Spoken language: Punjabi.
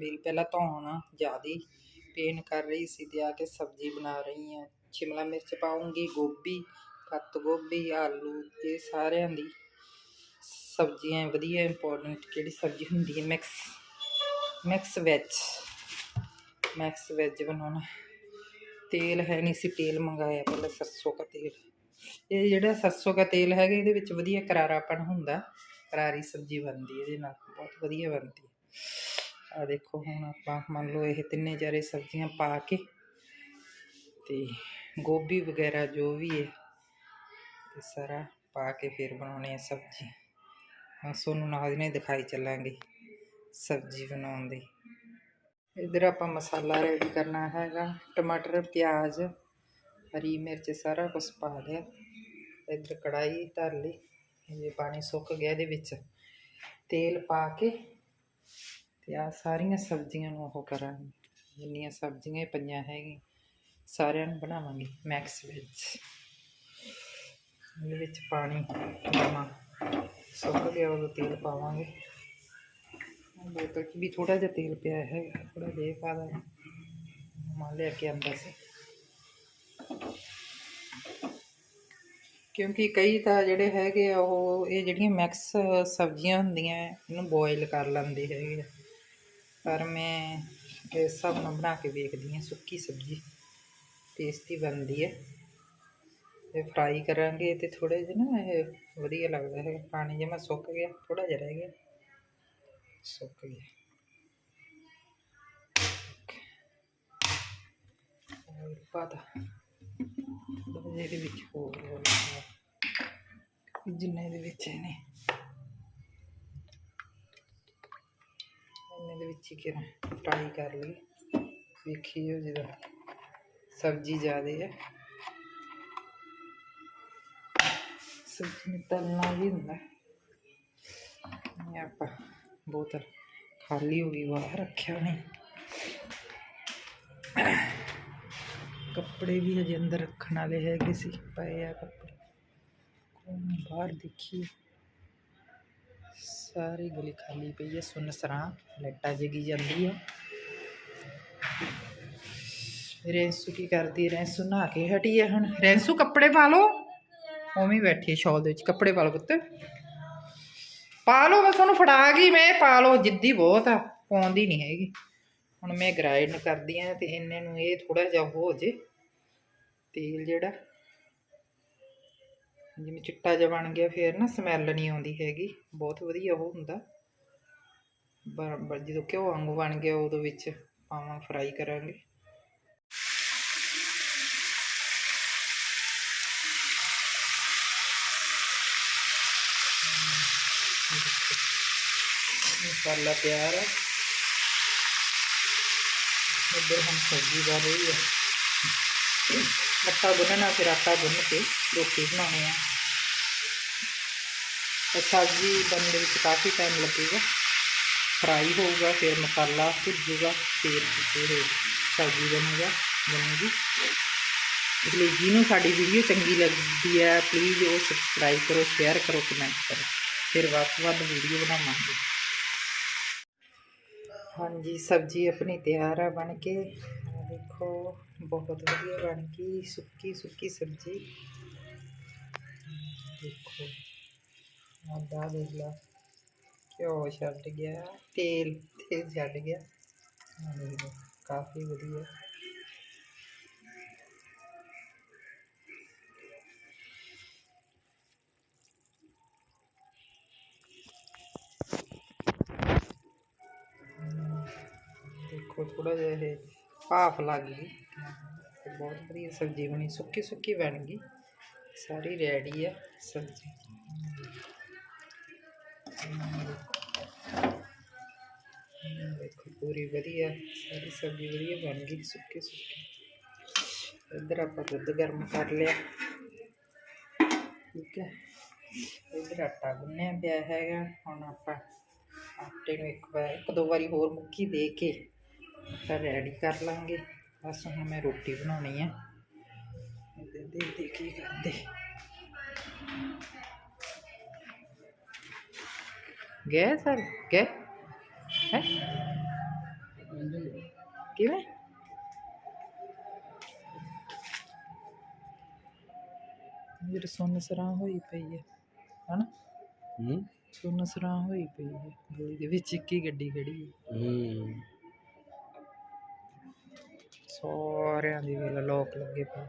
ਮੇਰੀ ਪਹਿਲਾਂ ਧੌਣ ਜ਼ਿਆਦਾ ਪੇਨ ਕਰ ਰਹੀ ਸੀ, ਤੇ ਆ ਕੇ ਸਬਜ਼ੀ ਬਣਾ ਰਹੀ ਹਾਂ। ਸ਼ਿਮਲਾ ਮਿਰਚ ਪਾਉਂਗੀ ਗੋਭੀ ਪੱਤ ਗੋਭੀ, ਆਲੂ ਤੇ ਸਾਰਿਆਂ ਦੀ ਸਬਜ਼ੀਆਂ। ਵਧੀਆ ਇੰਪੋਰਟੈਂਟ ਕਿਹੜੀ ਸਬਜ਼ੀ ਹੁੰਦੀ ਹੈ? Mix mix veg mix veg ਬਣਾਉਣਾ। ਤੇਲ ਹੈ ਨਹੀਂ ਸੀ, ਤੇਲ ਮੰਗਾਇਆ ਪਹਿਲਾਂ ਸਰਸੋਂ ਦਾ ਤੇਲ। ਇਹ ਜਿਹੜਾ ਸਰਸੋਂ ਦਾ ਤੇਲ ਹੈਗਾ, ਇਹਦੇ ਵਿੱਚ ਵਧੀਆ ਕਰਾਰਾਪਣ ਹੁੰਦਾ। ਕਰਾਰੀ ਸਬਜ਼ੀ ਬਣਦੀ ਇਹਦੇ ਨਾਲ ਬਹੁਤ ਵਧੀਆ ਬਣਦੀ ਆ ਦੇਖੋ, ਹੁਣ ਆਪਾਂ ਮੰਨ ਲਓ ਇਹ ਤਿੰਨੇ ਚਾਰੇ ਸਬਜ਼ੀਆਂ ਪਾ ਕੇ ਤੇ ਗੋਭੀ ਵਗੈਰਾ ਜੋ ਵੀ ਹੈ, ਇਹ ਸਾਰਾ ਪਾ ਕੇ ਫਿਰ ਬਣਾਉਣੀ ਹੈ ਸਬਜ਼ੀ। ਹਾਂ ਤੁਹਾਨੂੰ ਨਾਲ ਨੇ ਦਿਖਾਈ ਚੱਲਾਂਗੇ ਸਬਜ਼ੀ ਬਣਾਉਣ ਦੀ। ਇਧਰ ਆਪਾਂ ਮਸਾਲਾ ਰੈਡੀ ਕਰਨਾ ਹੈਗਾ, ਟਮਾਟਰ, ਪਿਆਜ਼, ਹਰੀ ਮਿਰਚ ਸਾਰਾ ਕੁਝ ਪਾ ਲਿਆ। ਇਧਰ ਕੜਾਈ ਧਰ ਲਈ, ਇਹ ਪਾਣੀ ਸੁੱਕ ਗਿਆ ਇਹਦੇ ਵਿੱਚ। ਤੇਲ ਪਾ ਕੇ ਤੇ ਆ ਸਾਰੀਆਂ ਸਬਜ਼ੀਆਂ ਨੂੰ ਉਹ ਕਰਾਂਗੇ। ਜਿੰਨੀਆਂ ਸਬਜ਼ੀਆਂ ਇਹ ਪਈਆਂ ਹੈਗੀਆਂ, ਸਾਰਿਆਂ ਨੂੰ ਬਣਾਵਾਂਗੇ, ਮੈਕਸ ਵਿੱਚ। ਇਹਦੇ ਵਿੱਚ ਪਾਣੀ ਨਮਾ ਸੁੱਕ ਗਿਆ ਉਹ ਤੇਲ ਪਾਵਾਂਗੇ। ਬੋਤਲ 'ਚ ਵੀ ਥੋੜਾ ਜਿਹਾ ਤੇਲ ਪਿਆ ਹੈਗਾ ਥੋੜਾ ਜਿਹਾ ਪਾ ਦਾਂ ਮਾਂ ਲੈ ਕੇ ਆਂਦਾ ਸੀ। ਕਿਉਂਕਿ ਕਈ ਤਾਂ ਜਿਹੜੇ ਹੈਗੇ ਆ, ਉਹ ਇਹ ਜਿਹੜੀਆਂ ਮਿਕਸ ਸਬਜ਼ੀਆਂ ਹੁੰਦੀਆਂ, ਇਹਨੂੰ ਬੋਇਲ ਕਰ ਲੈਂਦੇ ਹੈਗੇ ਆ। ਪਰ ਮੈਂ ਇਸ ਹਿਸਾਬ ਨਾਲ ਬਣਾ ਕੇ ਵੇਖਦੀ ਹਾਂ, ਸੁੱਕੀ ਸਬਜ਼ੀ। ਟੇਸਟੀ ਬਣਦੀ ਹੈ। ਤੇ ਫਰਾਈ ਕਰਾਂਗੇ ਤੇ ਥੋੜੇ ਜਿਹਾ ਨਾ ਇਹ ਵਧੀਆ ਲੱਗਦਾ ਹੈ। ਪਾਣੀ ਜਿਹਾ ਸੁੱਕ ਗਿਆ ਥੋੜਾ ਜਿਹਾ ਰਹਿ ਗਿਆ। ਸੁੱਕ ਗਿਆ। ਹੋਰ ਪਤਾ। ਇਹਦੇ ਵਿੱਚ ਹੋਰ ਹੋਰ ਜਿੰਨੇ ਦੇ ਵਿੱਚ ਨੇ। ਇਹਨੇ ਫਰਾਈ ਕਰ ਲਈ। ਵੇਖੀਓ ਜਿਹਦਾ ਸਬਜ਼ੀ ਜ਼ਿਆਦੇ ਹੈ ਸਬਜ਼ੀ ਨੂੰ ਤਲਣਾ ਵੀ ਹੁੰਦਾ। ਇਹ ਆਪਾਂ ਬੋਤਲ ਖਾਲੀ ਹੋ ਗਈ, ਬਾਹਰ ਰੱਖਿਆ ਨਹੀਂ। ਕੱਪੜੇ ਵੀ ਹਜੇ ਅੰਦਰ ਰੱਖਣ ਵਾਲੇ ਹੈਗੇ ਸੀ, ਪਏ ਆ ਕੱਪੜੇ। ਬਾਹਰ ਦੇਖੀਏ। ਸਾਰੀ ਗਲੀ ਖਾਲੀ ਪਈ ਹੈ ਸੁੰਨਸਰਾਂ ਲੈਟਾ ਜਗੀ ਜਾਂਦੀ ਹੈ ਰੈਂਸੂ ਕੀ ਕਰਦੀ, ਰੈਂਸੂ ਨਹਾ ਕੇ ਹਟੀ ਹੈ ਹੁਣ। ਰੈਂਸੂ, ਕੱਪੜੇ ਪਾ ਲਓ। ਉਵੇਂ ਹੀ ਬੈਠੀ ਸ਼ਾਲ ਦੇ ਵਿੱਚ, ਕੱਪੜੇ ਪਾ ਲਓ ਪੁੱਤ। ਪਾ ਲਓ, ਬਸ ਉਹਨੂੰ ਫੜਾ ਗਈ ਮੈਂ, ਪਾ ਲਓ, ਜਿੱਦੀ ਬਹੁਤ ਆ, ਪਾਉਂਦੀ ਨਹੀਂ ਹੈਗੀ। ਹੁਣ ਮੈਂ ਗ੍ਰਾਈਂਡ ਕਰਦੀ ਆ ਤੇ ਇੰਨੇ ਨੂੰ ਇਹ ਥੋੜਾ ਜਿਹਾ ਹੋ ਜੇ ਤੇਲ ਜਿਹੜਾ। ਜਿਵੇਂ ਚਿੱਟਾ ਜਿਹਾ ਬਣ ਗਿਆ, ਫਿਰ ਨਾ ਸਮੈਲ ਨਹੀਂ ਆਉਂਦੀ ਹੈਗੀ। ਬਹੁਤ ਵਧੀਆ ਉਹ ਹੁੰਦਾ। ਜਦੋਂ ਘਿਓ ਵਾਂਗੂ ਬਣ ਗਿਆ, ਉਦੋਂ ਵਿੱਚ ਪਾਵਾਂ ਫਰਾਈ ਕਰਾਂਗੇ। ਮਸਾਲਾ ਤਿਆਰ ਹੈ ਇੱਧਰ ਹਮ ਸਬਜ਼ੀ ਬਣ ਰਹੀ ਹੈ ਆਟਾ ਗੁੰਨਣਾ, ਫਿਰ ਆਟਾ ਗੁੰਨ ਕੇ ਰੋਟੀ ਬਣਾਉਣੀ ਆ। ਤੇ ਸਬਜ਼ੀ ਬਣਨ ਦੇ ਵਿੱਚ ਕਾਫੀ ਟਾਈਮ ਲੱਗੇਗਾ। ਫਰਾਈ ਹੋਊਗਾ, ਫਿਰ ਮਸਾਲਾ ਭੁੱਜੂਗਾ, ਫਿਰ ਫਿਰ ਸਬਜ਼ੀ ਬਣੇਗਾ, ਬਣੇਗੀ। ਇਸ ਲਈ ਜਿਹਨੂੰ ਸਾਡੀ ਵੀਡੀਓ ਚੰਗੀ ਲੱਗਦੀ ਹੈ ਪਲੀਜ਼ ਉਹ ਸਬਸਕ੍ਰਾਈਬ ਕਰੋ ਸ਼ੇਅਰ ਕਰੋ ਕਮੈਂਟ ਕਰੋ। ਫਿਰ ਵੱਧ ਤੋਂ ਵੱਧ ਵੀਡੀਓ ਬਣਾਵਾਂਗੇ। ਹਾਂਜੀ, ਸਬਜ਼ੀ ਆਪਣੀ ਤਿਆਰ ਆ ਬਣ ਕੇ। ਦੇਖੋ ਬਹੁਤ ਵਧੀਆ ਬਣ ਗਈ ਸੁੱਕੀ ਸੁੱਕੀ ਸਬਜ਼ੀ ਦੇਖੋ ਆਦਾ ਦੇਖ ਲਾ ਘਿਓ ਛੱਡ ਗਿਆ ਤੇਲ ਤੇਲ ਛੱਡ ਗਿਆ ਆਹ ਦੇਖ ਲਓ, ਕਾਫੀ ਵਧੀਆ ਦੇਖੋ ਥੋੜਾ ਜਿਹਾ ਇਹ ਭਾਫ ਲੱਗ ਗਈ। ਤੇ ਬਹੁਤ ਵਧੀਆ ਸਬਜ਼ੀ ਬਣੀ, ਸੁੱਕੀ ਸੁੱਕੀ ਬਣ ਗਈ। ਸਾਰੀ ਰੈਡੀ ਹੈ ਸਬਜ਼ੀ। ਦੇਖੋ ਪੂਰੀ ਵਧੀਆ, ਸਾਰੀ ਸਬਜ਼ੀ ਵਧੀਆ ਬਣ ਗਈ, ਸੁੱਕੀ ਸੁੱਕੀ। ਇੱਧਰ ਆਪਾਂ ਦੁੱਧ ਗਰਮ ਕਰ ਲਿਆ। ਠੀਕ ਹੈ। ਇੱਧਰ ਆਟਾ ਗੁੰਨਿਆ ਪਿਆ ਹੈਗਾ। ਹੁਣ ਆਪਾਂ ਆਟੇ ਨੂੰ ਇੱਕ ਵਾਰ, ਇੱਕ ਦੋ ਵਾਰੀ ਹੋਰ ਮੁੱਕੀ ਦੇ ਕੇ ਤਾਂ ਰੈਡੀ ਕਰ ਲਾਂਗੇ। ਬਸ ਹੁਣ ਮੈਂ ਰੋਟੀ ਬਣਾਉਣੀ ਹੈ ਦੇਖਦੇ ਕੀ ਕਰਦੇ? ਗਏ ਸਰ? ਗਏ? ਹੈ? ਕਿਵੇਂ? ਮੇਰੇ ਸੁਣ ਸਰਾਂ ਹੋਈ ਪਈ ਹੈ ਹਨਾ? ਹੂੰ। ਸੁਣ ਸਰਾਂ ਹੋਈ ਪਈ ਹੈ ਗਲੀ ਦੇ ਵਿੱਚ ਇੱਕ ਹੀ ਗੱਡੀ ਖੜੀ ਹੈ ਹੂੰ। ਸਾਰਿਆਂ ਦੀ ਵੇਲੇ ਲੋਕ ਲੱਗੇ ਪਏ।